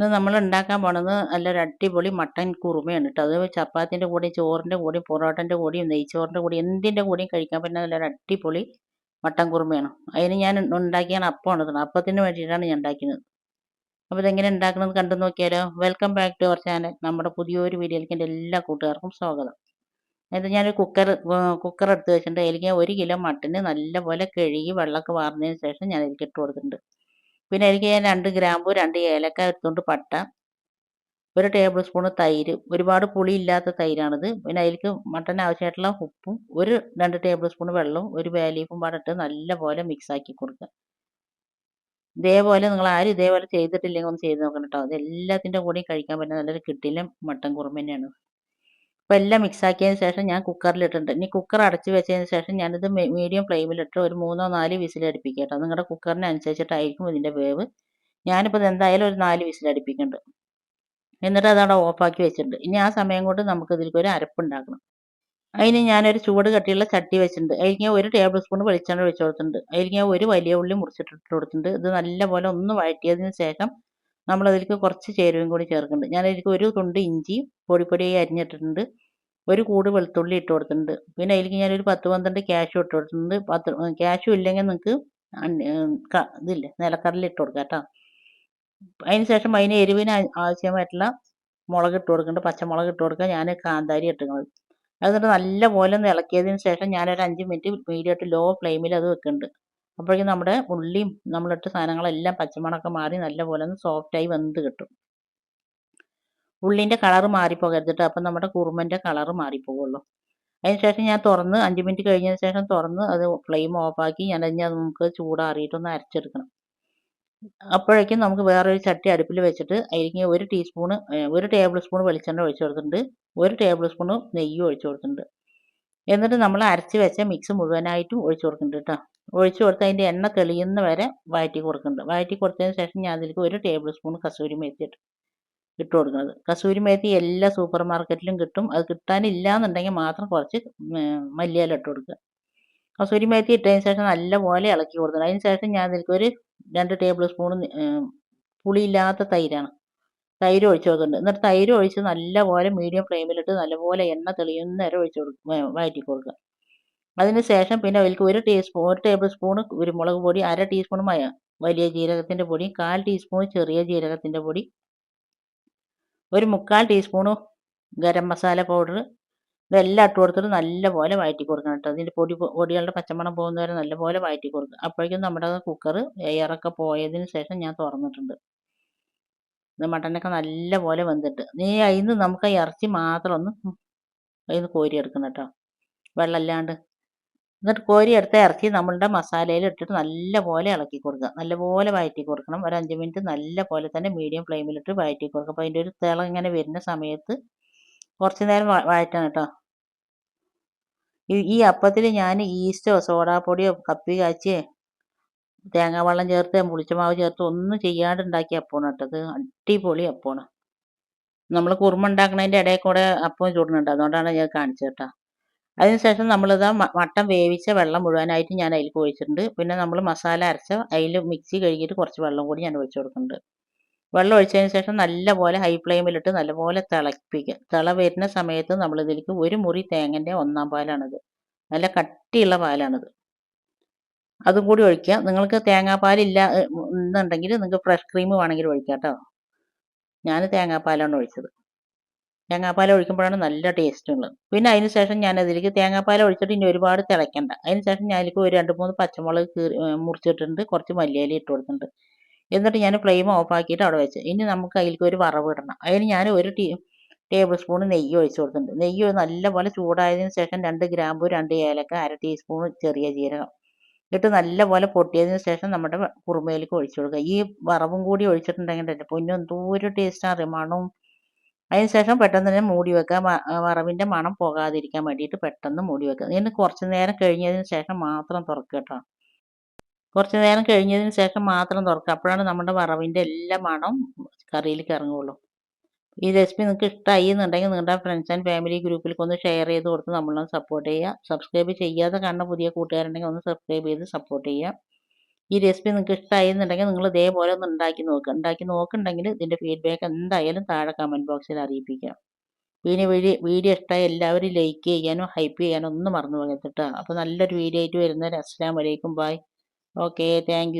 ഇന്ന് നമ്മൾ ഉണ്ടാക്കാൻ പോണത് നല്ലൊരു അടിപൊളി മട്ടൻ കുറുമയാണ് കേട്ടോ അത് ചപ്പാത്തിന്റെ കൂടെയും ചോറിന്റെ കൂടെയും പൊറോട്ടന്റെ കൂടെയും നെയ്ച്ചോറിന്റെ കൂടെയും എന്തിന്റെ കൂടെയും കഴിക്കാൻ പറ്റുന്ന നല്ലൊരു അടിപൊളി മട്ടൻ കുറുമയാണ്. അതിന് ഞാൻ ഉണ്ടാക്കിയാണ് അപ്പമാണ് ഇത് അപ്പത്തിന് വേണ്ടിയിട്ടാണ് ഞാൻ ഉണ്ടാക്കുന്നത് അപ്പോൾ ഇതെങ്ങനെ ഉണ്ടാക്കുന്നത് കണ്ടു നോക്കിയാലോ? Welcome back to our channel നമ്മുടെ പുതിയൊരു വീഡിയോയിലേക്ക് എന്റെ എല്ലാ കൂട്ടുകാർക്കും സ്വാഗതം. ഇത് ഞാനൊരു കുക്കർ കുക്കർ എടുത്ത് വെച്ചിട്ടുണ്ട്. അതിലേക്ക് ഒരു കിലോ മട്ടന് നല്ലപോലെ കഴുകി വെള്ളമൊക്കെ വാർന്നതിന് ശേഷം ഞാൻ അതിലേക്ക് ഇട്ട് കൊടുത്തിട്ടുണ്ട്. പിന്നെ എനിക്ക് ഞാൻ രണ്ട് ഗ്രാമ്പു രണ്ട് ഏലക്ക എടുത്തുകൊണ്ട് പട്ട ഒരു ടേബിൾ സ്പൂൺ തൈര് ഒരുപാട് പുളി ഇല്ലാത്ത തൈരാണിത്. പിന്നെ അതിലേക്ക് മട്ടൻ ആവശ്യമായിട്ടുള്ള ഉപ്പും ഒരു രണ്ട് ടേബിൾ സ്പൂൺ വെള്ളവും ഒരു വേലീഫും പാടിട്ട് നല്ലപോലെ മിക്സ് ആക്കി കൊടുക്കുക. ഇതേപോലെ നിങ്ങൾ ആരും ഇതേപോലെ ചെയ്തിട്ടില്ലെങ്കിൽ ഒന്ന് ചെയ്ത് നോക്കണം കേട്ടോ. അത് എല്ലാത്തിന്റെ കൂടെയും കഴിക്കാൻ പറ്റുന്ന നല്ലൊരു കിട്ടില്ല മട്ടൻ കുറുമ തന്നെയാണ്. അപ്പോൾ എല്ലാം മിക്സ് ആക്കിയതിന് ശേഷം ഞാൻ കുക്കറിലിട്ടുണ്ട് ഇനി കുക്കർ അടച്ച് വെച്ചതിന് ശേഷം ഞാനിത് മീഡിയം ഫ്ലെയിമിലിട്ട് ഒരു മൂന്നോ നാല് വിസിൽ അടുപ്പിക്കുക കേട്ടോ നിങ്ങളുടെ കുക്കറിന് അനുസരിച്ചിട്ടായിരിക്കും ഇതിന്റെ വേവ്. ഞാനിപ്പോൾ എന്തായാലും ഒരു നാല് വിസിലടിപ്പിക്കുന്നുണ്ട് എന്നിട്ട് അതവിടെ ഓഫാക്കി വെച്ചിട്ടുണ്ട്. ഇനി ആ സമയം കൊണ്ട് നമുക്ക് ഇതിലേക്ക് ഒരു അരപ്പുണ്ടാക്കണം. അതിന് ഞാനൊരു ചൂട് കട്ടിയുള്ള ചട്ടി വെച്ചിട്ടുണ്ട്. അതിലേക്ക് ഒരു ടേബിൾ സ്പൂൺ വെളിച്ചെണ്ണ ഒഴിച്ചു കൊടുത്തിട്ടുണ്ട്. അതിലേക്ക് ഞാൻ ഒരു വലിയ ഉള്ളി മുറിച്ചിട്ടിട്ട് കൊടുത്തിട്ടുണ്ട്. ഇത് നല്ലപോലെ ഒന്ന് വഴറ്റിയതിന് ശേഷം നമ്മൾ അതിലേക്ക് കുറച്ച് ചേരുവയും കൂടി ചേർക്കുന്നുണ്ട്. ഞാൻ അതിലേക്ക് ഒരു തുണ്ട് ഇഞ്ചി പൊടിപ്പൊടിയായി അരിഞ്ഞിട്ടിട്ടുണ്ട്. ഒരു കൂട് വെളുത്തുള്ളി ഇട്ട് കൊടുത്തിട്ടുണ്ട്. പിന്നെ അതിലേക്ക് ഞാനൊരു പത്ത് പന്ത്രണ്ട് ക്യാഷും ഇട്ട് കൊടുത്തിട്ടുണ്ട്. പത്ത് ക്യാഷും ഇല്ലെങ്കിൽ നിങ്ങൾക്ക് ഇതില്ല നിലക്കടല ഇട്ട് കൊടുക്കാം കേട്ടോ. അതിന് ശേഷം അതിന് എരിവിന് ആവശ്യമായിട്ടുള്ള മുളക് ഇട്ട് കൊടുക്കുന്നുണ്ട്. പച്ചമുളക് ഇട്ട് കൊടുക്കുക. ഞാൻ കാന്താരി ഇട്ടുന്നത് അതുകൊണ്ട് നല്ലപോലെ ഒന്ന് ഇളക്കിയതിന് ശേഷം ഞാനൊരു അഞ്ച് മിനിറ്റ് മീഡിയം ലോ ഫ്ലെയിമിൽ അത് വെക്കുന്നുണ്ട്. അപ്പോഴേക്കും നമ്മുടെ ഉള്ളിയും നമ്മളിട്ട് സാധനങ്ങളെല്ലാം പച്ചമണമൊക്കെ മാറി നല്ലപോലെ ഒന്ന് സോഫ്റ്റായി വെന്ത് കിട്ടും. ഉള്ളിന്റെ കളറ് മാറിപ്പോകരുതിട്ട് അപ്പം നമ്മുടെ കുറുമന്റെ കളറ് മാറിപ്പോകുള്ളൂ അതിനുശേഷം ഞാൻ തുറന്ന് അഞ്ച് മിനിറ്റ് കഴിഞ്ഞതിന് ശേഷം തുറന്ന് അത് ഫ്ലെയിം ഓഫാക്കി ഞാൻ അതിന് നമുക്ക് ചൂടാറിയിട്ടൊന്ന് അരച്ചെടുക്കണം. അപ്പോഴേക്കും നമുക്ക് വേറൊരു ചട്ടി അടുപ്പിൽ വെച്ചിട്ട് അതിലേക്ക് ഒരു ടീസ്പൂണ് ഒരു ടേബിൾ സ്പൂൺ വെളിച്ചെണ്ണ ഒഴിച്ചു കൊടുത്തിട്ടുണ്ട്. ഒരു ടേബിൾ സ്പൂണ് നെയ്യ് ഒഴിച്ചു കൊടുത്തിട്ടുണ്ട്. എന്നിട്ട് നമ്മൾ അരച്ച് വെച്ച മിക്സ് മുഴുവനായിട്ടും ഒഴിച്ചു കൊടുക്കുന്നുണ്ട് കേട്ടോ ഒഴിച്ചു കൊടുത്ത് അതിന്റെ എണ്ണ തെളിയുന്ന വരെ വഴറ്റി കൊടുക്കുന്നുണ്ട്. വഴറ്റി കൊടുത്തതിന് ശേഷം ഞാൻ അതിലേക്ക് ഒരു ടേബിൾ സ്പൂൺ കസൂരി മേത്തി ഇട്ട് കൊടുക്കുന്നത്. കസൂരി മേത്തി എല്ലാ സൂപ്പർ മാർക്കറ്റിലും കിട്ടും. അത് കിട്ടാനില്ല എന്നുണ്ടെങ്കിൽ മാത്രം കുറച്ച് മല്ലിയില ഇട്ട് കൊടുക്കുക. കസൂരി മേത്തി ഇട്ടതിന് ശേഷം നല്ലപോലെ ഇളക്കി കൊടുക്കണം. അതിന് ശേഷം ഞാൻ അതിലേക്ക് ഒരു രണ്ട് ടേബിൾ സ്പൂൺ പുളിയില്ലാത്ത തൈരാണ്. തൈര് ഒഴിച്ച് കൊടുക്കുന്നുണ്ട്. എന്നിട്ട് തൈര് ഒഴിച്ച് നല്ലപോലെ മീഡിയം ഫ്ലെയിമിലിട്ട് നല്ലപോലെ എണ്ണ തെളിയുന്ന നേരം ഒഴിച്ച് കൊടുക്കുക വഴറ്റി കൊടുക്കുക. അതിന് ശേഷം പിന്നെ അതിലേക്ക് ഒരു ടീസ്പൂൺ ഒരു ടേബിൾ സ്പൂൺ കുരുമുളക് പൊടി അര ടീസ്പൂൺ മയ വലിയ ജീരകത്തിന്റെ പൊടി കാൽ ടീസ്പൂൺ ചെറിയ ജീരകത്തിന്റെ പൊടി ഒരു മുക്കാൽ ടീസ്പൂണ് ഗരം മസാല പൗഡർ ഇതെല്ലാം ഇട്ട് കൊടുത്തിട്ട് നല്ലപോലെ വഴറ്റി കൊടുക്കണം കേട്ടോ. അതിന്റെ പൊടി പൊടികളുടെ പച്ചമണം പോകുന്നവരെ നല്ലപോലെ വഴറ്റി കൊടുക്കുക അപ്പോഴേക്കും നമ്മുടെ കുക്കർ എയറൊക്കെ പോയതിന് ശേഷം ഞാൻ തുറന്നിട്ടുണ്ട്. ഇത് മട്ടനൊക്കെ നല്ലപോലെ വെന്തിട്ട്. നീ അതിന് നമുക്ക് ഇറച്ചി മാത്രം ഒന്ന് അതിന് കോരിയെടുക്കണം കേട്ടോ. വെള്ളമില്ലാണ്ട്. എന്നിട്ട് കോരി എടുത്ത ഇറച്ചി നമ്മളുടെ മസാലയിൽ ഇട്ടിട്ട് നല്ലപോലെ ഇളക്കി കൊടുക്കുക. നല്ലപോലെ വഴറ്റി കൊടുക്കണം. ഒരു അഞ്ച് മിനിറ്റ് നല്ല പോലെ തന്നെ മീഡിയം ഫ്ലെയിമിലിട്ട് വഴറ്റി കൊടുക്കുക. അപ്പോൾ അതിന്റെ ഒരു തിള ഇങ്ങനെ വരുന്ന സമയത്ത് കുറച്ച് നേരം വഴറ്റണം കേട്ടോ. ഈ അപ്പത്തിൽ ഞാൻ ഈസ്റ്റോ സോഡാപ്പൊടിയോ കപ്പി കാച്ചിയോ തേങ്ങാ വെള്ളം ചേർത്ത് പുളിച്ചമാവ് ചേർത്ത് ഒന്നും ചെയ്യാണ്ട് ഉണ്ടാക്കിയ അപ്പമാണ് കേട്ടത് അടിപൊളി അപ്പമാണ്. നമ്മൾ കുറുമ ഉണ്ടാക്കുന്നതിന്റെ ഇടയിൽ കൂടെ അപ്പം ചൂടുന്നുണ്ട്. അതുകൊണ്ടാണ് ഞാൻ കാണിച്ചത് കേട്ടോ. അതിനുശേഷം നമ്മളിത് മട്ടൻ വേവിച്ച വെള്ളം മുഴുവനായിട്ട് ഞാൻ അതിൽ ഒഴിച്ചിട്ടുണ്ട്. പിന്നെ നമ്മൾ മസാല അരച്ച അതിൽ മിക്സി കഴുകിയിട്ട് കുറച്ച് വെള്ളം കൂടി ഞാൻ ഒഴിച്ചു കൊടുക്കുന്നുണ്ട്. വെള്ളം ഒഴിച്ചതിന് ശേഷം നല്ലപോലെ ഹൈ ഫ്ലെയിമിലിട്ട് നല്ലപോലെ തിളപ്പിക്കുക തിള വരുന്ന സമയത്ത് നമ്മൾ ഇതിലേക്ക് ഒരു മുറി തേങ്ങന്റെ ഒന്നാം പാലാണിത്. നല്ല കട്ടിയുള്ള പാലാണിത്. അതും കൂടി ഒഴിക്കുക നിങ്ങൾക്ക് തേങ്ങാപ്പാലില്ല എന്നുണ്ടെങ്കിൽ നിങ്ങൾക്ക് ഫ്രഷ് ക്രീം വേണമെങ്കിൽ ഒഴിക്കാം കേട്ടോ ഞാൻ തേങ്ങാപ്പാലാണ് ഒഴിച്ചത്. തേങ്ങാപ്പാൽ ഒഴിക്കുമ്പോഴാണ് നല്ല ടേസ്റ്റ് ഉള്ളത് പിന്നെ അതിന് ശേഷം ഞാൻ അതിലേക്ക് തേങ്ങാപ്പാൽ ഒഴിച്ചിട്ട് ഇനി ഒരുപാട് തിളയ്ക്കണ്ട. അതിന് ശേഷം അതിലേക്ക് ഒരു രണ്ട് മൂന്ന് പച്ചമുളക് കീറി മുറിച്ചിട്ടുണ്ട് കുറച്ച് മല്ലിയില ഇട്ട് കൊടുത്തിട്ടുണ്ട്. എന്നിട്ട് ഞാൻ ഫ്ലെയിം ഓഫ് ആക്കിയിട്ട് അവിടെ വെച്ച്. ഇനി നമുക്ക് അതിലേക്ക് ഒരു വറവ് ഇടണം. അതിന് ഞാൻ ഒരു ടീ ടേബിൾ സ്പൂൺ നെയ്യ് ഒഴിച്ച് കൊടുത്തിട്ടുണ്ട്. നെയ്യ് നല്ലപോലെ ചൂടായതിന് ശേഷം രണ്ട് ഗ്രാമ്പു രണ്ട് ഏലക്ക അര ടീസ്പൂൺ ചെറിയ ജീരകം ഇട്ട് നല്ലപോലെ പൊട്ടിയതിന് ശേഷം നമ്മുടെ കുറുമയിലേക്ക് ഒഴിച്ചു കൊടുക്കുക. ഈ വറവും കൂടി ഒഴിച്ചിട്ടുണ്ടെങ്കിൽ എന്റെ പൊന്നും എന്തോ ഒരു ടേസ്റ്റാണ് മണവും അതിന് ശേഷം പെട്ടെന്ന് തന്നെ മൂടി വെക്കുക. വറവിന്റെ മണം പോകാതിരിക്കാൻ വേണ്ടിയിട്ട് പെട്ടെന്ന് മൂടി വെക്കുക. ഇതിന് കുറച്ച് നേരം കഴിഞ്ഞതിന് ശേഷം മാത്രം തുറക്കുക കേട്ടോ. കുറച്ച് നേരം കഴിഞ്ഞതിന് ശേഷം മാത്രം തുറക്കുക. അപ്പോഴാണ് നമ്മുടെ വറവിന്റെ എല്ലാ മണം കറിയിലേക്ക് ഇറങ്ങുള്ളൂ ഈ റെസിപ്പി നിങ്ങൾക്ക് ഇഷ്ടമായി എന്നുണ്ടെങ്കിൽ നിങ്ങളുടെ ഫ്രണ്ട്സ് ആൻഡ് ഫാമിലി ഗ്രൂപ്പിലേക്ക് ഒന്ന് ഷെയർ ചെയ്ത് കൊടുത്ത് നമ്മളൊന്ന് സപ്പോർട്ട് ചെയ്യുക. സബ്സ്ക്രൈബ് ചെയ്യാതെ കാണുന്ന പുതിയ കൂട്ടുകാരുണ്ടെങ്കിൽ ഒന്ന് സബ്സ്ക്രൈബ് ചെയ്ത് സപ്പോർട്ട് ചെയ്യുക. ഈ റെസിപ്പി നിങ്ങൾക്ക് ഇഷ്ടമായിരുന്നുണ്ടെങ്കിൽ നിങ്ങൾ ഇതേപോലെ ഒന്ന് ഉണ്ടാക്കി നോക്കുക ഉണ്ടാക്കി നോക്കുന്നുണ്ടെങ്കിൽ ഇതിന്റെ ഫീഡ്ബാക്ക് എന്തായാലും താഴെ കമന്റ് ബോക്സിൽ അറിയിപ്പിക്കാം. പിന്നെ വീഡിയോ വീഡിയോ ഇഷ്ടമായ എല്ലാവരും ലൈക്ക് ചെയ്യാനോ ഹൈപ്പ് ചെയ്യാനോ ഒന്നും മറന്നു പോകരുത് കേട്ടോ. അപ്പോൾ നല്ലൊരു വീഡിയോ ആയിട്ട് വരുന്നവരെ അസ്സാം വലൈക്കും ബായ് ഓക്കെ താങ്ക്